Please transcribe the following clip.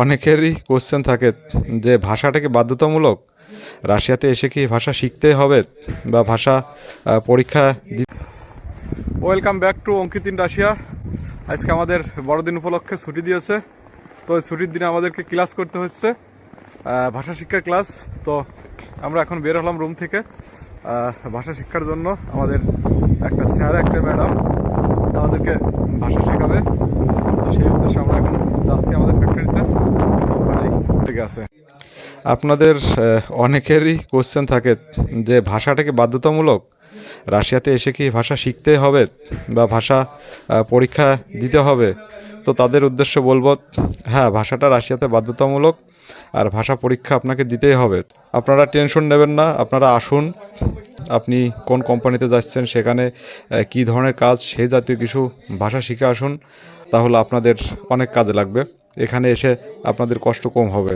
অনেকেরই কোশ্চেন থাকে যে ভাষাটাকে বাধ্যতামূলক রাশিয়াতে এসে কি ভাষা শিখতে হবে বা ভাষা পরীক্ষা welcome back to Ankit in Russia আজকে আমাদের বড়দিন উপলক্ষে ছুটি দিয়েছে। তো ছুটির দিনে আমাদেরকে ক্লাস করতে হচ্ছে ভাষা শিক্ষার ক্লাস তো আমরা এখন বের হলাম রুম থেকে ভাষা শিক্ষার জন্য। আমাদের একটা স্যার একটা ম্যাডাম আমাদেরকে ভাষা শেখাবে তো সেই উদ্দেশ্যে আমরা এখন যাচ্ছি আমাদের ফ্যাক্টরিতে ঠিক আছে। আপনাদের অনেকেরই কোশ্চেন থাকে যে ভাষাটা কি বাধ্যতামূলক? রাশিয়াতে এসে কি ভাষা শিখতে হবে বা ভাষা পরীক্ষা দিতে হবে? তো তাদের উদ্দেশ্য বলব হ্যাঁ ভাষাটা রাশিয়াতে বাধ্যতামূলক আর ভাষা পরীক্ষা আপনাকে দিতেই হবে। আপনারা টেনশন নেবেন না, আপনারা আসুন, আপনি কোন কোম্পানিতে যাচ্ছেন, সেখানে কী ধরনের কাজ সেই জাতীয় কিছু ভাষা শিখে আসুন, তাহলে আপনাদের অনেক কাজে লাগবে। এখানে এসে আপনাদের কষ্ট কম হবে।